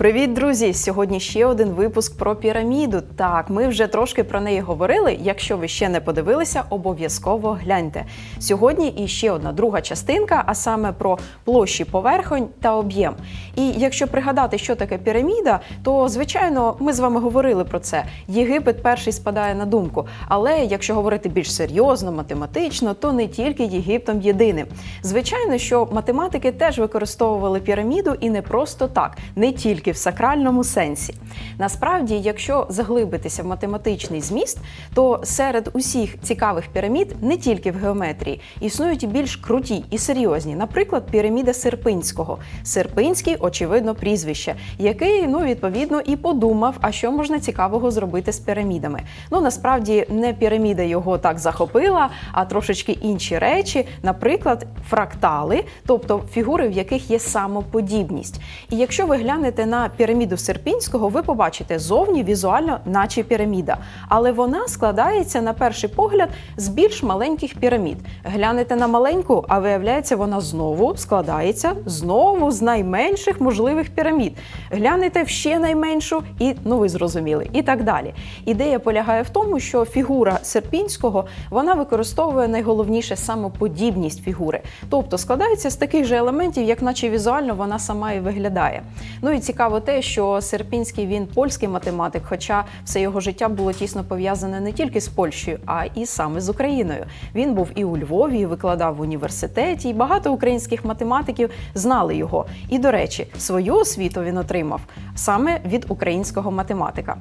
Привіт, друзі! Сьогодні ще один випуск про піраміду. Так, ми вже трошки про неї говорили. Якщо ви ще не подивилися, обов'язково гляньте. Сьогодні і ще одна друга частинка, а саме про площі поверхонь та об'єм. І якщо пригадати, що таке піраміда, то звичайно ми з вами говорили про це. Єгипет перший спадає на думку. Але якщо говорити більш серйозно, математично, то не тільки Єгиптом єдиним. Звичайно, що математики теж використовували піраміду і не просто так, не тільки в сакральному сенсі. Насправді, якщо заглибитися в математичний зміст, то серед усіх цікавих пірамід, не тільки в геометрії, існують і більш круті і серйозні. Наприклад, піраміда Серпинського. Серпинський, очевидно, прізвище, який ну відповідно і подумав, а що можна цікавого зробити з пірамідами. Ну насправді не піраміда його так захопила, а трошечки інші речі, наприклад, фрактали, тобто фігури, в яких є самоподібність. І якщо ви глянете на піраміду Серпінського, ви побачите зовні візуально, наче піраміда, але вона складається на перший погляд з більш маленьких пірамід. Глянете на маленьку, а виявляється, вона знову складається знову з найменших можливих пірамід. Глянете в ще найменшу, і ну ви зрозуміли, і так далі. Ідея полягає в тому, що фігура Серпінського вона використовує найголовніше самоподібність фігури, тобто складається з таких же елементів, як наче візуально вона сама і виглядає. Ну і цікаво те, що Серпінський він польський математик, хоча все його життя було тісно пов'язане не тільки з Польщею, а і саме з Україною. Він був і у Львові, і викладав в університеті, і багато українських математиків знали його. І, до речі, свою освіту він отримав саме від українського математика.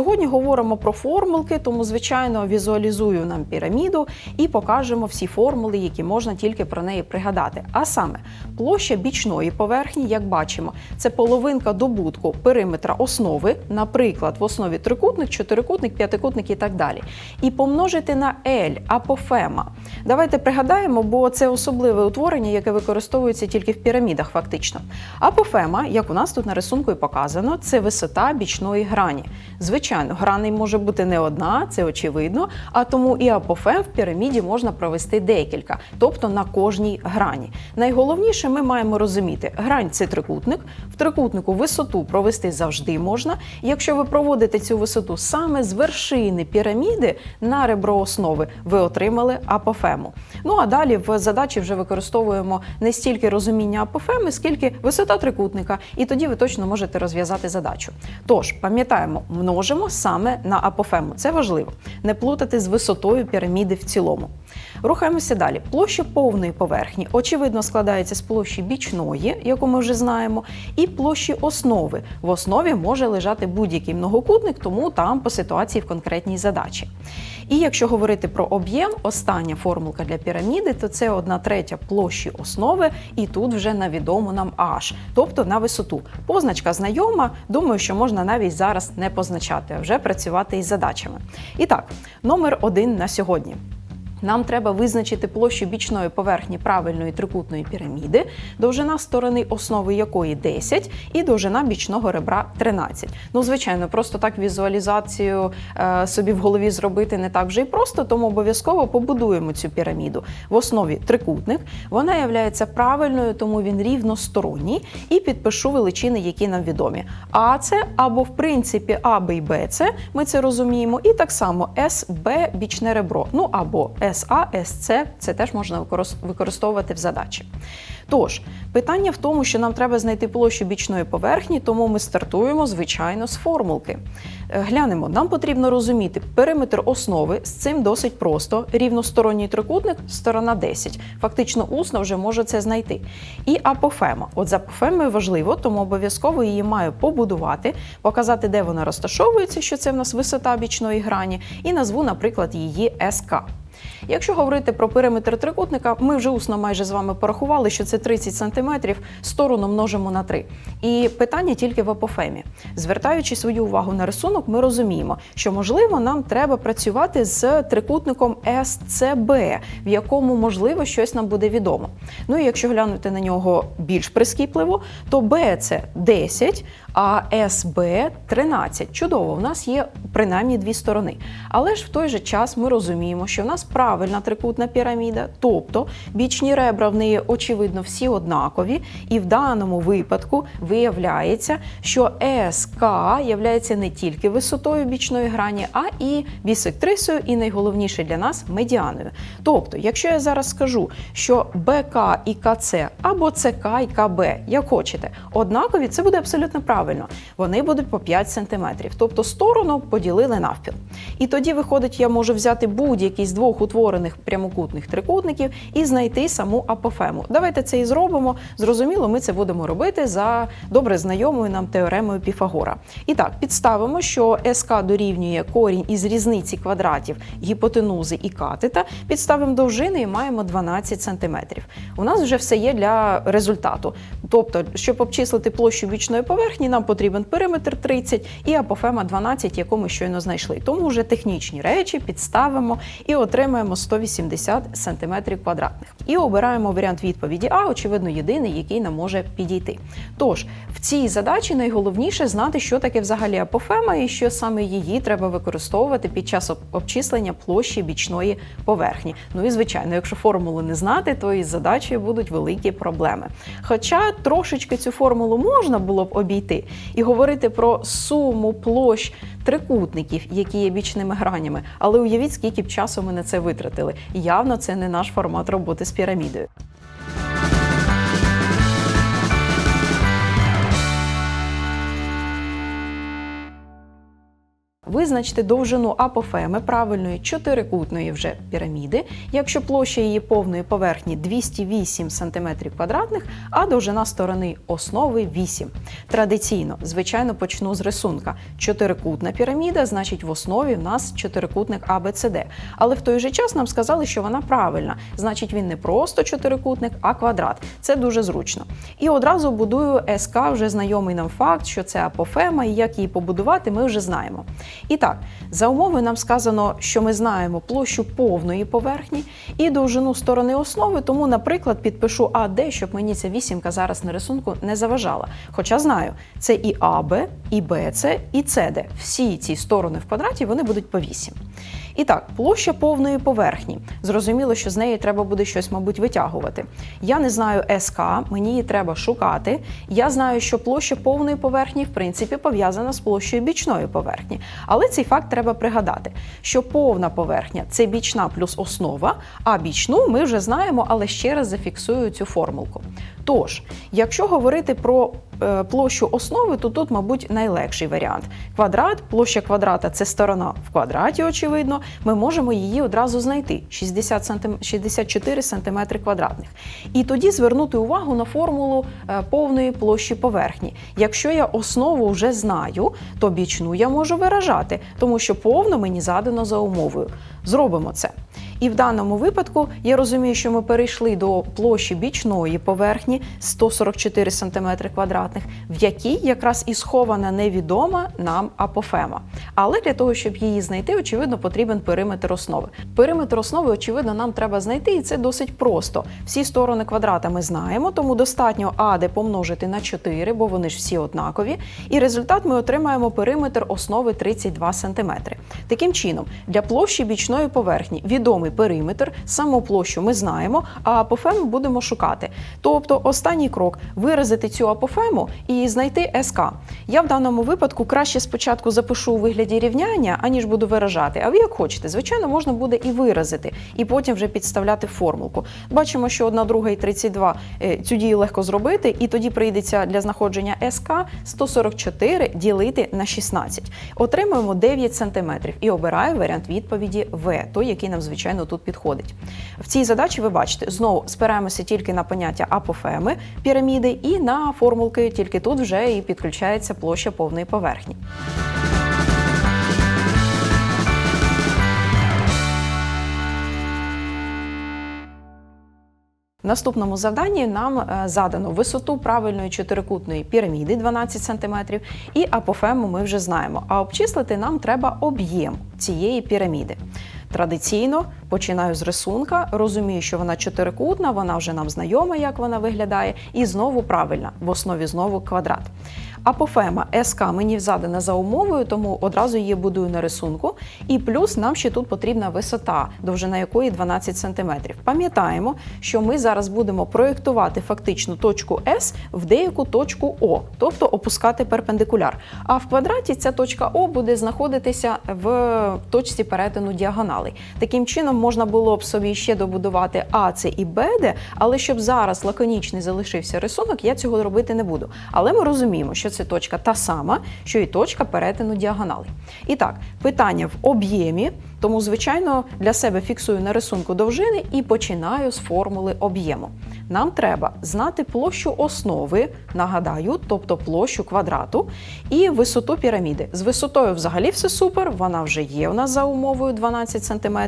Сьогодні говоримо про формулки, тому звичайно візуалізую нам піраміду і покажемо всі формули, які можна тільки про неї пригадати. А саме площа бічної поверхні, як бачимо, це половинка добутку периметра основи, наприклад, в основі трикутник, чотирикутник, п'ятикутник і так далі. І помножити на L апофема. Давайте пригадаємо, бо це особливе утворення, яке використовується тільки в пірамідах, фактично. Апофема, як у нас тут на рисунку і показано, це висота бічної грані. Звичайно, граней може бути не одна, це очевидно, а тому і апофем в піраміді можна провести декілька, тобто на кожній грані. Найголовніше ми маємо розуміти, грань це трикутник, в трикутнику висоту провести завжди можна. Якщо ви проводите цю висоту саме з вершини піраміди на ребро основи, ви отримали апофему. Ну а далі в задачі вже використовуємо не стільки розуміння апофеми, скільки висота трикутника, і тоді ви точно можете розв'язати задачу. Тож пам'ятаємо, множимо саме на апофему. Це важливо. Не плутати з висотою піраміди в цілому. Рухаємося далі. Площа повної поверхні, очевидно, складається з площі бічної, яку ми вже знаємо, і площі основи. В основі може лежати будь-який многокутник, тому там по ситуації в конкретній задачі. І якщо говорити про об'єм, остання формулка для піраміди, то це одна третя площі основи, і тут вже на відому нам H, тобто на висоту. Позначка знайома, думаю, що можна навіть зараз не позначати, а вже працювати із задачами. І так, номер один на сьогодні. Нам треба визначити площу бічної поверхні правильної трикутної піраміди, довжина сторони основи якої 10 і довжина бічного ребра 13. Ну, звичайно, просто так візуалізацію е, собі в голові зробити не так вже і просто, тому обов'язково побудуємо цю піраміду. В основі трикутник. Вона є правильною, тому він рівносторонній. І підпишу величини, які нам відомі. А це або в принципі А, Б і Б це, ми це розуміємо, і так само СБ бічне ребро. Ну або СА, СЦ це теж можна використовувати в задачі. Тож, питання в тому, що нам треба знайти площу бічної поверхні, тому ми стартуємо, звичайно, з формулки. Е, глянемо, нам потрібно розуміти периметр основи, з цим досить просто. Рівносторонній трикутник, сторона 10. Фактично, усно вже може це знайти. І апофема. От з апофемою важливо, тому обов'язково її маю побудувати, показати, де вона розташовується, що це в нас висота бічної грані, і назву, наприклад, її СК. Якщо говорити про периметр трикутника, ми вже усно майже з вами порахували, що це 30 см, сторону множимо на 3. І питання тільки в апофемі. Звертаючи свою увагу на рисунок, ми розуміємо, що можливо нам треба працювати з трикутником SCB, в якому можливо щось нам буде відомо. Ну і якщо глянути на нього більш прискіпливо, то B це 10, а СБ 13. Чудово, у нас є принаймні дві сторони. Але ж в той же час ми розуміємо, що в нас правильно правильна трикутна піраміда, тобто бічні ребра в неї очевидно всі однакові, і в даному випадку виявляється, що СК являється не тільки висотою бічної грані, а і бісектрисою, і найголовніше для нас медіаною. Тобто, якщо я зараз скажу, що БК і КЦ або ЦК і КБ, як хочете, однакові, це буде абсолютно правильно. Вони будуть по 5 см. Тобто сторону поділили навпіл. І тоді виходить, я можу взяти будь-який з двох утворених прямокутних трикутників і знайти саму апофему. Давайте це і зробимо. Зрозуміло, ми це будемо робити за добре знайомою нам теоремою Піфагора. І так, підставимо, що СК дорівнює корінь із різниці квадратів гіпотенузи і катета. Підставимо довжини і маємо 12 см. У нас вже все є для результату. Тобто, щоб обчислити площу бічної поверхні, нам потрібен периметр 30 і апофема 12, яку ми щойно знайшли. Тому вже технічні речі підставимо і отримаємо 180 см квадратних. І обираємо варіант відповіді А, очевидно, єдиний, який нам може підійти. Тож, в цій задачі найголовніше знати, що таке взагалі апофема і що саме її треба використовувати під час обчислення площі бічної поверхні. Ну і звичайно, якщо формулу не знати, то із задачею будуть великі проблеми. Хоча трошечки цю формулу можна було б обійти і говорити про суму площ трикутників, які є бічними гранями, але уявіть, скільки б часу ми на це витратили. Явно це не наш формат роботи з пірамідою. Визначте довжину апофеми правильної чотирикутної вже піраміди, якщо площа її повної поверхні 208 см квадратних, а довжина сторони основи 8. Традиційно, звичайно, почну з рисунка. Чотирикутна піраміда, значить, в основі в нас чотирикутник ABCD. Але в той же час нам сказали, що вона правильна. Значить, він не просто чотирикутник, а квадрат. Це дуже зручно. І одразу будую СК, вже знайомий нам факт, що це апофема, і як її побудувати, ми вже знаємо. І так, за умови нам сказано, що ми знаємо площу повної поверхні і довжину сторони основи, тому, наприклад, підпишу АД, щоб мені ця вісімка зараз на рисунку не заважала. Хоча знаю, це і АБ, і БЦ, і СД. Всі ці сторони в квадраті вони будуть по 8. І так, площа повної поверхні. Зрозуміло, що з неї треба буде щось, мабуть, витягувати. Я не знаю СК, мені її треба шукати. Я знаю, що площа повної поверхні, в принципі, пов'язана з площею бічної поверхні. Але цей факт треба пригадати, що повна поверхня це бічна плюс основа, а бічну ми вже знаємо, але ще раз зафіксую цю формулку. Тож, якщо говорити про е, площу основи, то тут, мабуть, найлегший варіант. Квадрат, площа квадрата це сторона в квадраті, очевидно. Ми можемо її одразу знайти 60 сантим... 64 см квадратних. І тоді звернути увагу на формулу е, повної площі поверхні. Якщо я основу вже знаю, то бічну я можу виражати, тому що повну мені задано за умовою. Зробимо це. І в даному випадку я розумію, що ми перейшли до площі бічної поверхні 144 см квадратних, в якій якраз і схована невідома нам апофема. Але для того, щоб її знайти, очевидно, потрібен периметр основи. Периметр основи, очевидно, нам треба знайти, і це досить просто. Всі сторони квадрата ми знаємо, тому достатньо АД помножити на 4, бо вони ж всі однакові. І результат ми отримаємо периметр основи 32 см. Таким чином, для площі бічної поверхні відомий периметр, саму площу ми знаємо, а апофему будемо шукати. Тобто, останній крок виразити цю апофему і знайти СК. Я в даному випадку краще спочатку запишу у вигляді рівняння, аніж буду виражати. А ви як хочете, звичайно, можна буде і виразити, і потім вже підставляти формулку. Бачимо, що 1 друга і 32 е, цю дію легко зробити, і тоді прийдеться для знаходження СК 144 ділити на 16. Отримуємо 9 см і обираю варіант відповіді В, той, який нам, звичайно, тут підходить. В цій задачі ви бачите, знову спираємося тільки на поняття апофеми піраміди і на формулки, тільки тут вже і підключається площа повної поверхні. В наступному завданні нам е, задано висоту правильної чотирикутної піраміди 12 см і апофему ми вже знаємо. А обчислити нам треба об'єм цієї піраміди. Традиційно Починаю з рисунка, розумію, що вона чотирикутна, вона вже нам знайома, як вона виглядає, і знову правильна, в основі знову квадрат. Апофема СК мені задана за умовою, тому одразу її будую на рисунку. І плюс нам ще тут потрібна висота, довжина якої 12 см. Пам'ятаємо, що ми зараз будемо проєктувати фактично точку С в деяку точку О, тобто опускати перпендикуляр. А в квадраті ця точка О буде знаходитися в точці перетину діагоналей. Таким чином можна було б собі ще добудувати АЦ і БД, але щоб зараз лаконічний залишився рисунок, я цього робити не буду. Але ми розуміємо, що це точка та сама, що і точка перетину діагоналей. І так, питання в об'ємі, тому, звичайно, для себе фіксую на рисунку довжини і починаю з формули об'єму. Нам треба знати площу основи, нагадаю, тобто площу квадрату, і висоту піраміди. З висотою взагалі все супер, вона вже є у нас за умовою 12 см,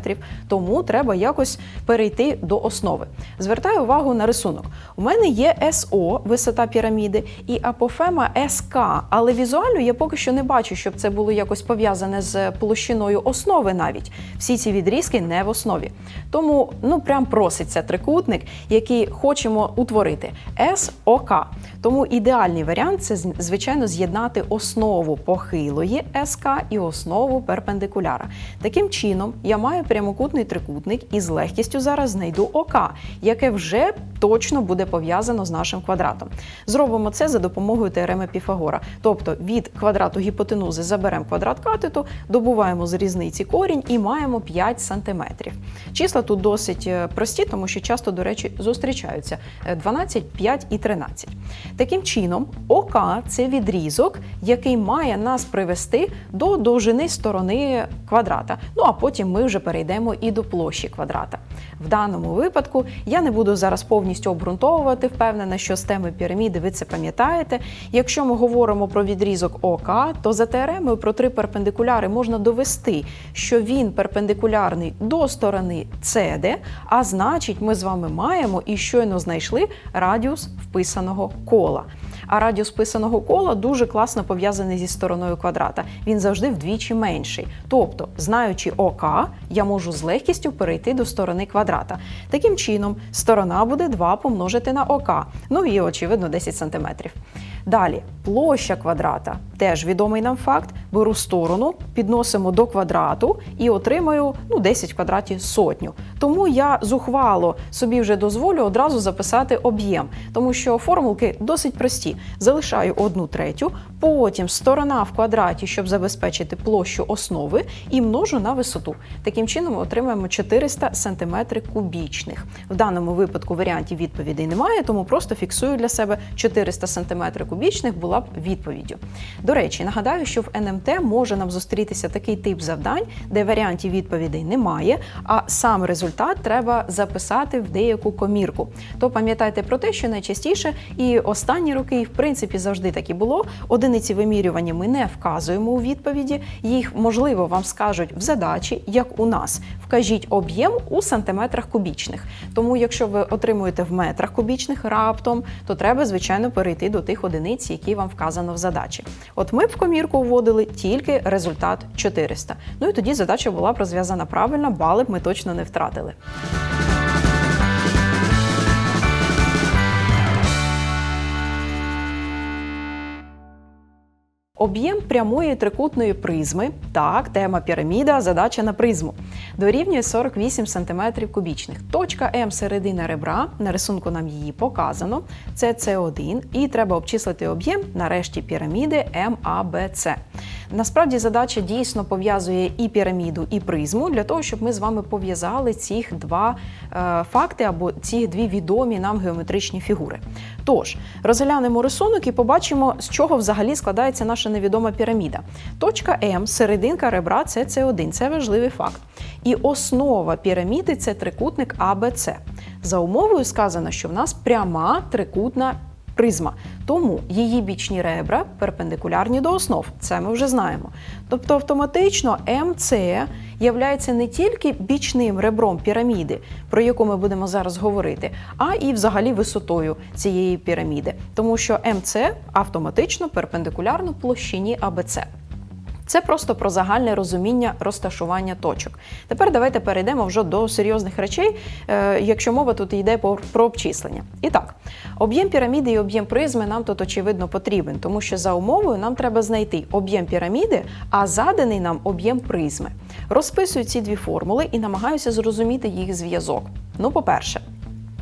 тому треба якось перейти до основи. Звертаю увагу на рисунок. У мене є СО, висота піраміди, і апофема СК, але візуально я поки що не бачу, щоб це було якось пов'язане з площиною основи навіть. Всі ці відрізки не в основі. Тому ну прям проситься трикутник, який хочемо утворити СОК. Тому ідеальний варіант це звичайно з'єднати основу похилої СК і основу перпендикуляра. Таким чином, я маю прямокутний трикутник і з легкістю зараз знайду ОК, яке вже точно буде пов'язано з нашим квадратом. Зробимо це за допомогою теореми Піфагора. Тобто від квадрату гіпотенузи заберемо квадрат катету, добуваємо з різниці корінь і маємо 5 см. Числа тут досить е, прості, тому що часто, до речі, зустрічаються 12, 5 і 13. Таким чином, ОК це відрізок, який має нас привести до довжини сторони квадрата. Ну а потім ми вже перейдемо і до площі квадрата. В даному випадку я не буду зараз повністю обґрунтовувати, впевнена, що з теми піраміди ви це пам'ятаєте. Якщо ми говоримо про відрізок ОК, то за теоремою про три перпендикуляри можна довести, що він перпендикулярний до сторони CD, а значить, ми з вами маємо і щойно знайшли радіус вписаного кола. А радіус вписаного кола дуже класно пов'язаний зі стороною квадрата. Він завжди вдвічі менший. Тобто, знаючи ОК, я можу з легкістю перейти до сторони квадрата. Таким чином, сторона буде 2 помножити на ОК. Ну і очевидно 10 см. Далі, площа квадрата теж відомий нам факт. Беру сторону, підносимо до квадрату і отримаю ну, 10 в квадраті сотню. Тому я зухвало собі вже дозволю одразу записати об'єм, тому що формулки досить прості. Залишаю одну третю, потім сторона в квадраті, щоб забезпечити площу основи, і множу на висоту. Таким чином ми отримаємо 400 см кубічних. В даному випадку варіантів відповідей немає, тому просто фіксую для себе 400 см кубічних була б відповіддю. До речі, нагадаю, що в НМТ може нам зустрітися такий тип завдань, де варіантів відповідей немає, а сам результат треба записати в деяку комірку. То пам'ятайте про те, що найчастіше і останні роки, і в принципі завжди так і було. Одиниці вимірювання ми не вказуємо у відповіді. Їх можливо вам скажуть в задачі, як у нас. Вкажіть об'єм у сантиметрах кубічних. Тому, якщо ви отримуєте в метрах кубічних раптом, то треба, звичайно, перейти до тих одиниць, які вам вказано в задачі. От ми в комірку вводили тільки результат 400. Ну і тоді задача була б розв'язана правильно, бали б ми точно не втратили. Об'єм прямої трикутної призми, так, тема піраміда, задача на призму, дорівнює 48 см кубічних. Точка М середина ребра, на рисунку нам її показано, це С1, і треба обчислити об'єм на решті піраміди МАБЦ. Насправді задача дійсно пов'язує і піраміду, і призму для того, щоб ми з вами пов'язали ці два е, факти або ці дві відомі нам геометричні фігури. Тож, розглянемо рисунок і побачимо, з чого взагалі складається наша невідома піраміда. Точка М, серединка ребра це С1, це важливий факт. І основа піраміди це трикутник АБЦ. За умовою сказано, що в нас пряма трикутна призма. Тому її бічні ребра перпендикулярні до основ. Це ми вже знаємо. Тобто автоматично МЦ являється не тільки бічним ребром піраміди, про яку ми будемо зараз говорити, а і взагалі висотою цієї піраміди. Тому що МЦ автоматично перпендикулярно площині АБЦ. Це просто про загальне розуміння розташування точок. Тепер давайте перейдемо вже до серйозних речей, е, якщо мова тут йде про, про обчислення. І так, об'єм піраміди і об'єм призми нам тут очевидно потрібен, тому що за умовою нам треба знайти об'єм піраміди, а заданий нам об'єм призми. Розписую ці дві формули і намагаюся зрозуміти їх зв'язок. Ну, по-перше,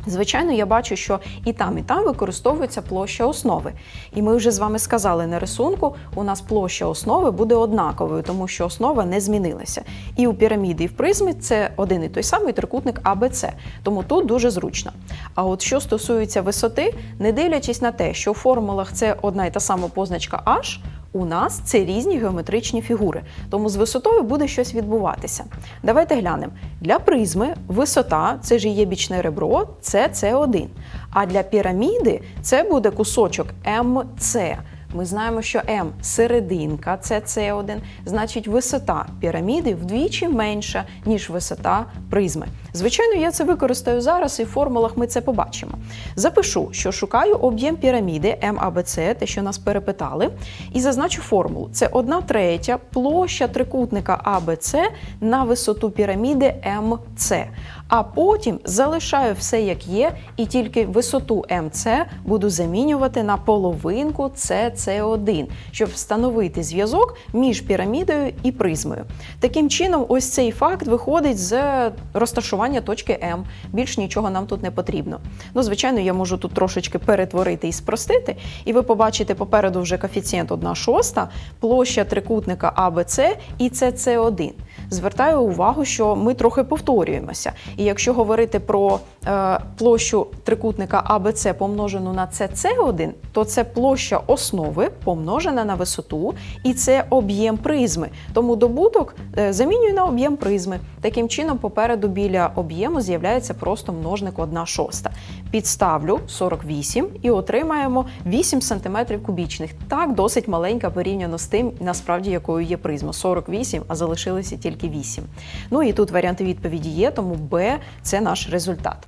Звичайно, я бачу, що і там, і там використовується площа основи. І ми вже з вами сказали на рисунку, у нас площа основи буде однаковою, тому що основа не змінилася. І у піраміди, і в призмі це один і той самий трикутник АБЦ. Тому тут дуже зручно. А от що стосується висоти, не дивлячись на те, що у формулах це одна і та сама позначка H, у нас це різні геометричні фігури, тому з висотою буде щось відбуватися. Давайте глянемо. Для призми висота це ж і є бічне ребро, це С1. А для піраміди це буде кусочок МЦ. Ми знаємо, що М серединка це С1, значить висота піраміди вдвічі менша, ніж висота призми. Звичайно, я це використаю зараз, і в формулах ми це побачимо. Запишу, що шукаю об'єм піраміди МАБЦ, те, що нас перепитали, і зазначу формулу. Це 1 третя площа трикутника АБЦ на висоту піраміди МЦ. А потім залишаю все як є, і тільки висоту МЦ буду замінювати на половинку СС1, щоб встановити зв'язок між пірамідою і призмою. Таким чином, ось цей факт виходить з розташування точки М. Більш нічого нам тут не потрібно. Ну, звичайно, я можу тут трошечки перетворити і спростити, і ви побачите попереду вже коефіцієнт 1 шоста, площа трикутника АБЦ і СС1. Звертаю увагу, що ми трохи повторюємося. І якщо говорити про площу трикутника АБЦ помножену на СС1, то це площа основи помножена на висоту, і це об'єм призми. Тому добуток е, замінюю на об'єм призми. Таким чином, попереду біля об'єму з'являється просто множник 1 шоста. Підставлю 48 і отримаємо 8 см кубічних. Так, досить маленька порівняно з тим, насправді якою є призма. 48, а залишилися тільки 8. Ну і тут варіанти відповіді є, тому Б це наш результат.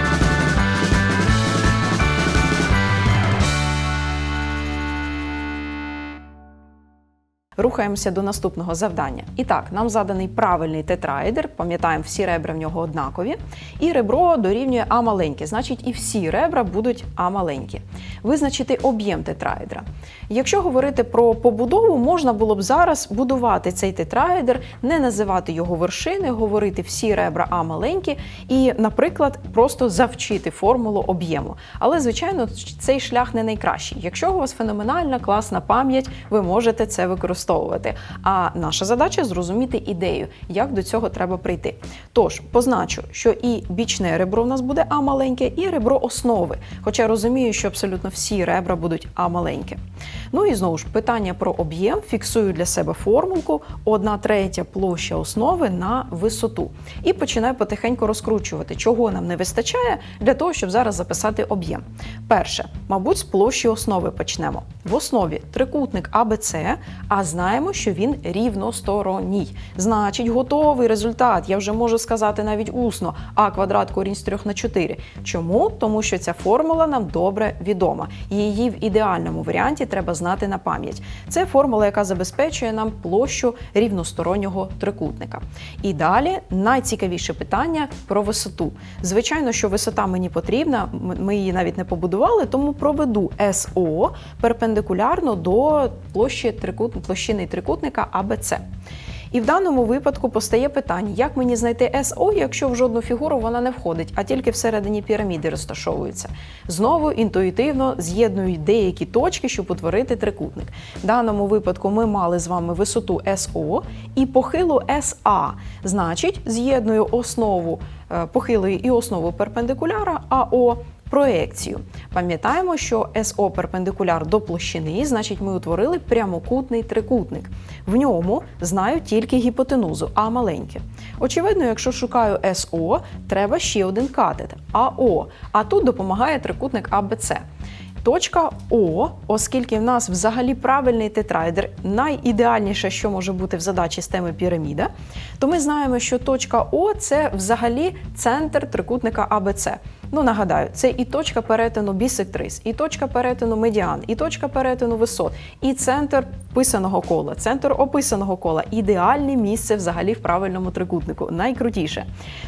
Рухаємося до наступного завдання. І так, нам заданий правильний тетраедр, пам'ятаємо, всі ребра в нього однакові, і ребро дорівнює А маленьке, значить і всі ребра будуть А маленькі. Визначити об'єм тетраедра. Якщо говорити про побудову, можна було б зараз будувати цей тетраедр, не називати його вершини, говорити всі ребра А маленькі і, наприклад, просто завчити формулу об'єму. Але, звичайно, цей шлях не найкращий. Якщо у вас феноменальна класна пам'ять, ви можете це використовувати використовувати. А наша задача зрозуміти ідею, як до цього треба прийти. Тож позначу, що і бічне ребро в нас буде А маленьке, і ребро основи. Хоча розумію, що абсолютно всі ребра будуть А маленьке. Ну і знову ж питання про об'єм. Фіксую для себе формулку 1 третя площа основи на висоту. І починаю потихеньку розкручувати, чого нам не вистачає для того, щоб зараз записати об'єм. Перше, мабуть, з площі основи почнемо. В основі трикутник АБЦ, а знаємо, що він рівносторонній. Значить, готовий результат. Я вже можу сказати навіть усно, а квадрат корінь з 3 на 4. Чому? Тому що ця формула нам добре відома. Її в ідеальному варіанті треба знати на пам'ять. Це формула, яка забезпечує нам площу рівностороннього трикутника. І далі найцікавіше питання про висоту. Звичайно, що висота мені потрібна, ми її навіть не побудували, тому проведу СО перпендикулярно до площі трикут... площини трикутника АБЦ. І в даному випадку постає питання, як мені знайти СО, якщо в жодну фігуру вона не входить, а тільки всередині піраміди розташовується. Знову інтуїтивно з'єднують деякі точки, щоб утворити трикутник. В даному випадку ми мали з вами висоту СО і похилу СА. Значить, з'єдную основу е, похилої і основу перпендикуляра АО проекцію. Пам'ятаємо, що СО перпендикуляр до площини, значить, ми утворили прямокутний трикутник. В ньому знаю тільки гіпотенузу, а маленьке. Очевидно, якщо шукаю СО, треба ще один катет АО. А тут допомагає трикутник АБЦ. Точка О, оскільки в нас взагалі правильний тетраедр, найідеальніше, що може бути в задачі з теми піраміда, то ми знаємо, що точка О це взагалі центр трикутника АБЦ. Ну, нагадаю, це і точка перетину бісектрис, і точка перетину медіан, і точка перетину висот, і центр писаного кола, центр описаного кола ідеальне місце взагалі в правильному трикутнику. Найкрутіше.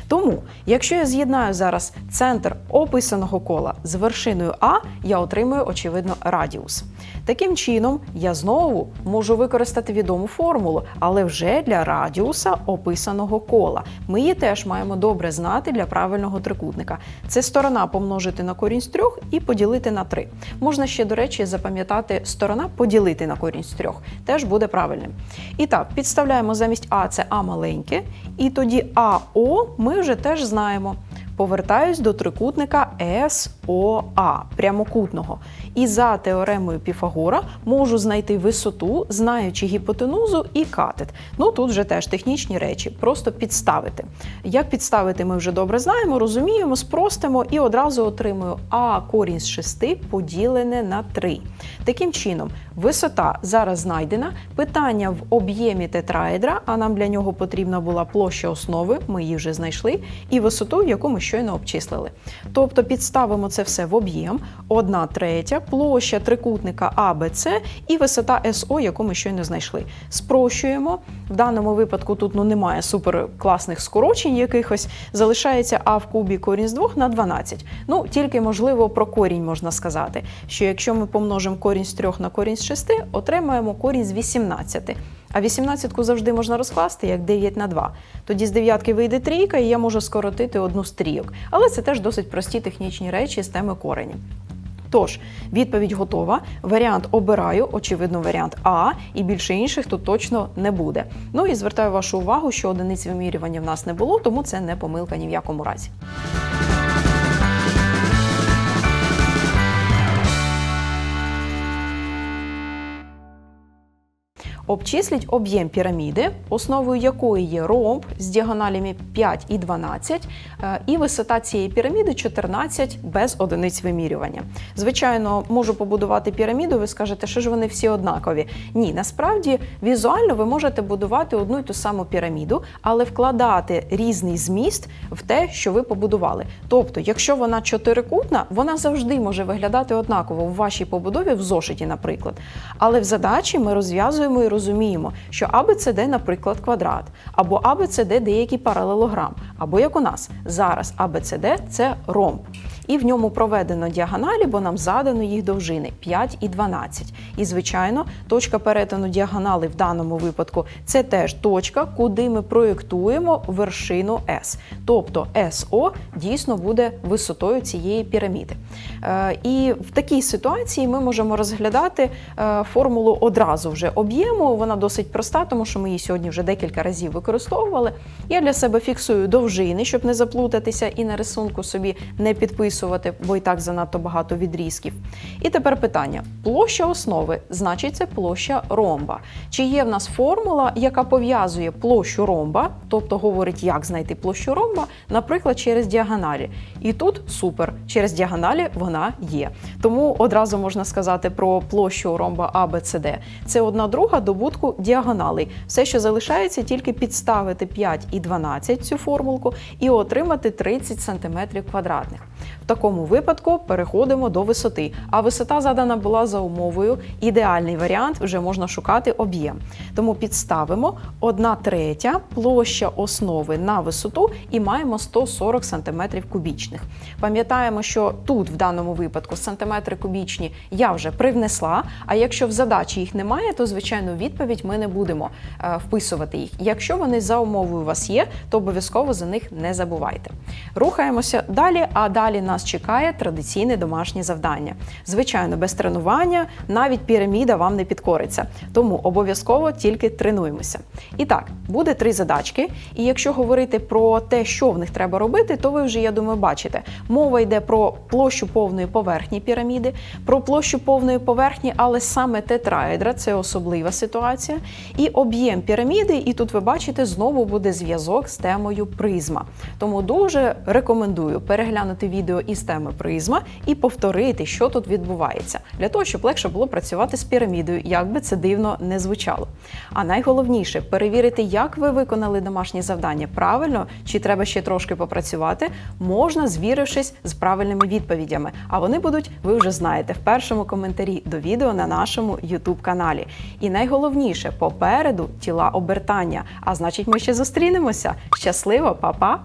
Тому, якщо я з'єднаю зараз центр описаного кола з вершиною А, я отримую, очевидно, радіус. Таким чином, я знову можу використати відому формулу, але вже для радіуса описаного кола. Ми її теж маємо добре знати для правильного трикутника. Це сторона помножити на корінь з трьох і поділити на 3. Можна ще, до речі, запам'ятати сторона поділити на корінь з трьох. Теж буде правильним. І так, підставляємо замість А це А маленьке, і тоді АО ми вже теж знаємо. Повертаюсь до трикутника СОА прямокутного. І за теоремою Піфагора можу знайти висоту, знаючи гіпотенузу і катет. Ну тут вже теж технічні речі, просто підставити. Як підставити, ми вже добре знаємо, розуміємо, спростимо і одразу отримую А корінь з 6 поділене на 3. Таким чином, висота зараз знайдена. Питання в об'ємі тетраедра, а нам для нього потрібна була площа основи, ми її вже знайшли, і висоту, яку ми щойно обчислили. Тобто підставимо це все в об'єм, 1 третя, площа трикутника АБЦ і висота СО, яку ми щойно знайшли. Спрощуємо. В даному випадку тут ну, немає суперкласних скорочень якихось. Залишається А в кубі корінь з 2 на 12. Ну, тільки, можливо, про корінь можна сказати, що якщо ми помножимо корінь з 3 на корінь з 6, отримаємо корінь з 18. А 18 завжди можна розкласти як 9 на 2. Тоді з дев'ятки вийде трійка, і я можу скоротити одну з трійок. Але це теж досить прості технічні речі з теми корені. Тож, відповідь готова. Варіант обираю, очевидно, варіант А, і більше інших тут точно не буде. Ну і звертаю вашу увагу, що одиниць вимірювання в нас не було, тому це не помилка ні в якому разі. Обчисліть об'єм піраміди, основою якої є ромб з діагоналями 5 і 12, е, і висота цієї піраміди 14 без одиниць вимірювання. Звичайно, можу побудувати піраміду, ви скажете, що ж вони всі однакові. Ні, насправді візуально ви можете будувати одну і ту саму піраміду, але вкладати різний зміст в те, що ви побудували. Тобто, якщо вона чотирикутна, вона завжди може виглядати однаково в вашій побудові в зошиті, наприклад. Але в задачі ми розв'язуємо і розуміємо, що АБЦД, наприклад, квадрат, або АБЦД деякий паралелограм, або як у нас зараз АБЦД це ромб. І в ньому проведено діагоналі, бо нам задано їх довжини 5 і 12. І, звичайно, точка перетину діагонали в даному випадку це теж точка, куди ми проєктуємо вершину С. Тобто СО дійсно буде висотою цієї піраміди. Е, І в такій ситуації ми можемо розглядати е, формулу одразу вже об'єму. Вона досить проста, тому що ми її сьогодні вже декілька разів використовували. Я для себе фіксую довжини, щоб не заплутатися і на рисунку собі не підписувати записувати, бо і так занадто багато відрізків. І тепер питання: площа основи, значить, це площа ромба. Чи є в нас формула, яка пов'язує площу ромба, тобто говорить, як знайти площу ромба, наприклад, через діагоналі. І тут супер, через діагоналі вона є. Тому одразу можна сказати про площу ромба Д. Це одна друга добутку діагоналей. Все, що залишається, тільки підставити 5 і 12 цю формулку і отримати 30 см квадратних. В такому випадку переходимо до висоти. А висота задана була за умовою. Ідеальний варіант вже можна шукати об'єм. Тому підставимо 1 третя площа основи на висоту і маємо 140 см кубічних. Пам'ятаємо, що тут, в даному випадку, сантиметри кубічні я вже привнесла. А якщо в задачі їх немає, то звичайно відповідь ми не будемо е, вписувати їх. Якщо вони за умовою у вас є, то обов'язково за них не забувайте. Рухаємося далі, а далі нас чекає традиційне домашнє завдання. Звичайно, без тренування навіть піраміда вам не підкориться, тому обов'язково тільки тренуємося. І так, буде три задачки. І якщо говорити про те, що в них треба робити, то ви вже, я думаю, бачите. Мова йде про площу повної поверхні піраміди, про площу повної поверхні, але саме тетраедра це особлива ситуація. І об'єм піраміди, і тут ви бачите, знову буде зв'язок з темою призма. Тому дуже рекомендую переглянути відео із теми призма і повторити, що тут відбувається, для того, щоб легше було працювати з пірамідою, як би це дивно не звучало. А найголовніше перевірити, як ви виконали домашнє завдання правильно, чи треба ще трошки попрацювати, можна звірившись з правильними відповідями. А вони будуть, ви вже знаєте, в першому коментарі до відео на нашому youtube каналі. І найголовніше попереду тіла обертання. А значить, ми ще зустрінемося. Щасливо, па-па!